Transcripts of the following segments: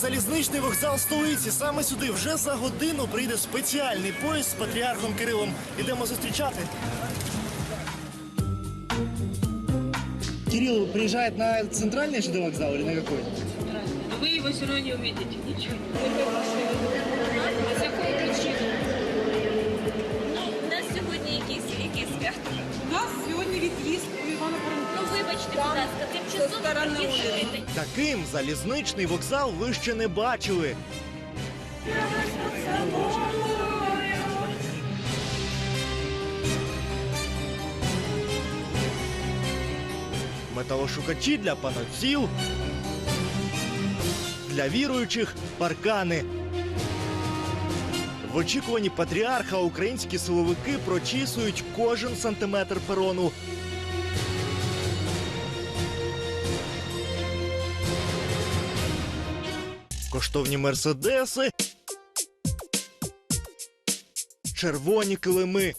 залізничний вокзал столиці. Саме сюди вже за годину прийде спеціальний поїзд з патріархом Кирилом. Ідемо зустрічати. Кирилл приезжает на центральный ЖД вокзал или на какой? Вы его все равно не увидите. Вибачте, будь ласка, тимчасово відкритий. Таким залізничний вокзал ви ще не бачили. Металошукачі для панотців, для віруючих паркани. В очікуванні патріарха українські силовики прочісують кожен сантиметр перону. Коштовні мерседеси, червоні килими.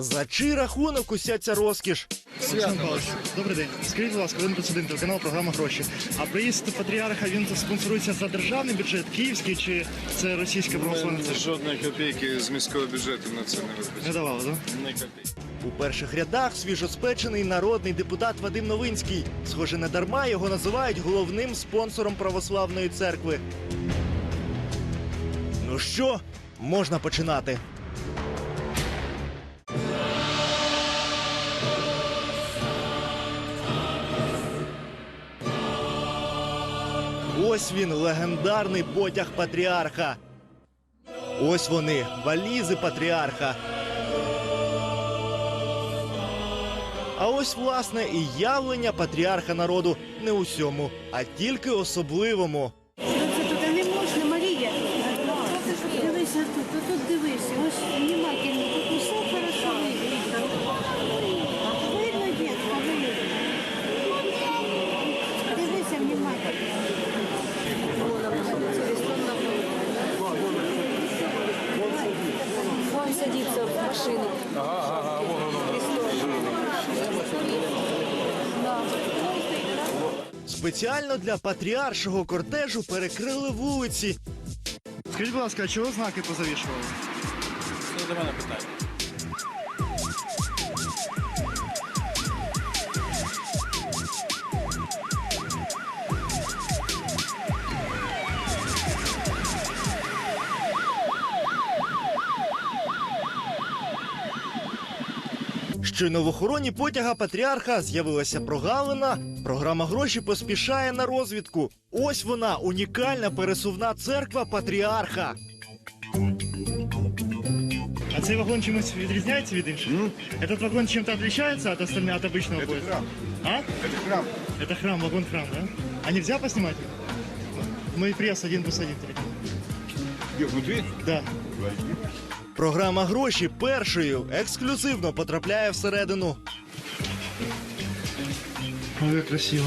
За чий рахунок уся ця розкіш? Олександр Павлович, добрий день. Скажіть, будь ласка, ви один телеканал програма гроші. А приїзд патріарха він спонсорується за державний бюджет київський чи це російська православна церква? Жодної копійки з міського бюджету на це не Не виплачено. давали, так? Не копійки. У перших рядах свіжоспечений народний депутат Вадим Новинський. Схоже, не дарма його називають головним спонсором православної церкви. Ну що, можна починати. Ось він, легендарний потяг патріарха. Ось вони, валізи патріарха. А ось власне і явлення патріарха народу не усьому, а тільки особливому. Це туди не можна, Марія. Дивися тут, тут, дивися. Ось внимательно, тут усе хорошо Спеціально для патріаршого кортежу перекрили вулиці. Скажіть, будь ласка, а чого знаки позавішували? Це до мене питання. Щойно в охороні потяга патріарха з'явилася прогалина. Програма гроші поспішає на розвідку. Ось вона унікальна пересувна церква патріарха. А цей вагон чимось відрізняється від інших? Этот вагон чим-то відрізняється від остальних від обычного поїзда? храм. А? Це храм. Это храм, вагон храм, да? А нельзя поснимать? Мы пресс один плюс один. Є внутрі? Да. Програма гроші першою ексклюзивно потрапляє всередину. Ой, как красиво.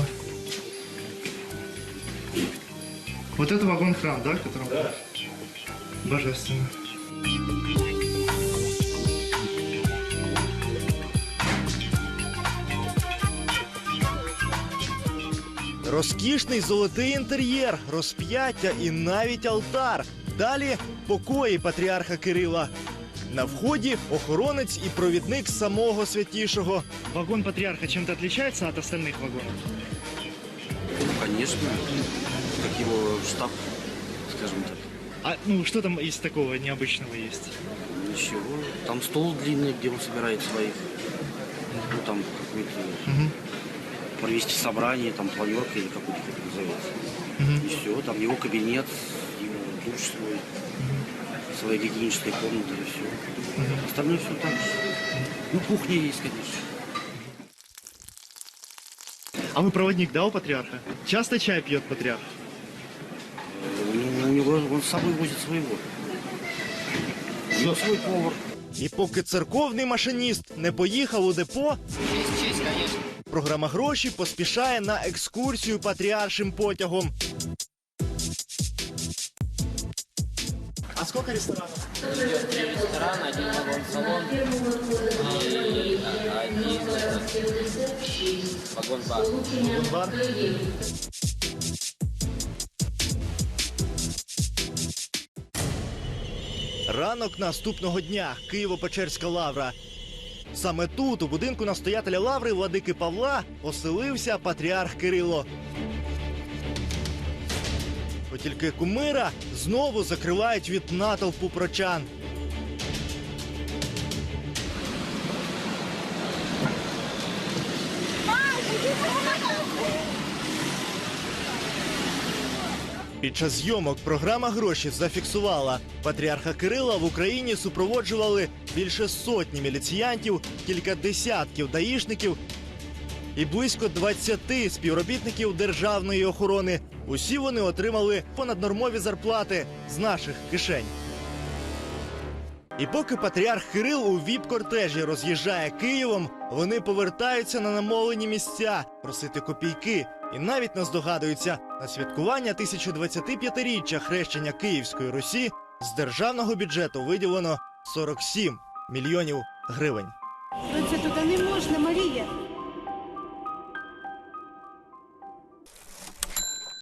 Вот это вагон храм, да, в котором? Да. Божественно. Розкішний золотий інтер'єр, розп'яття і навіть алтар. Далі покої патріарха Кирила. На вході охоронець і провідник самого святішого. Вагон патріарха чим-то відрізняється від остальних вагонів? Конечно, как его штаб, скажем так. А ну что там из такого необычного есть? Ничего. Там стол длинный, где он собирает своих. Ну там какой-то провести собрание, там планерка или как это называется. И все, там его кабинет, его душ свой, Своя гигиеническая комната и все. Остальное все так же. Ну, кухня есть, конечно. А вы проводник, да, у патриарха? Часто чай пьет патриарх? Э, У у него он с собой возит своего. У него свой повар. І поки церковний машиніст не поїхав у депо, програма гроші поспішає на екскурсію патріаршим потягом. сколько ресторанов? Идет три ресторана, один вагон-салон и один вагон-бар. Вагон-бар? Ранок наступного дня Києво-Печерська лавра. Саме тут, у будинку настоятеля лаври Владики Павла, оселився патріарх Кирило. От тільки кумира знову закривають від натовпу прочан. Під час зйомок програма гроші зафіксувала. Патріарха Кирила в Україні супроводжували більше сотні міліціянтів, кілька десятків даїшників і близько 20 співробітників державної охорони. Усі вони отримали понаднормові зарплати з наших кишень. І поки патріарх Кирил у віп-кортежі роз'їжджає Києвом, вони повертаються на намовлені місця просити копійки і навіть не здогадуються на святкування 1025-річчя хрещення Київської Русі з державного бюджету виділено 47 мільйонів гривень. Це туди не можна, Марія.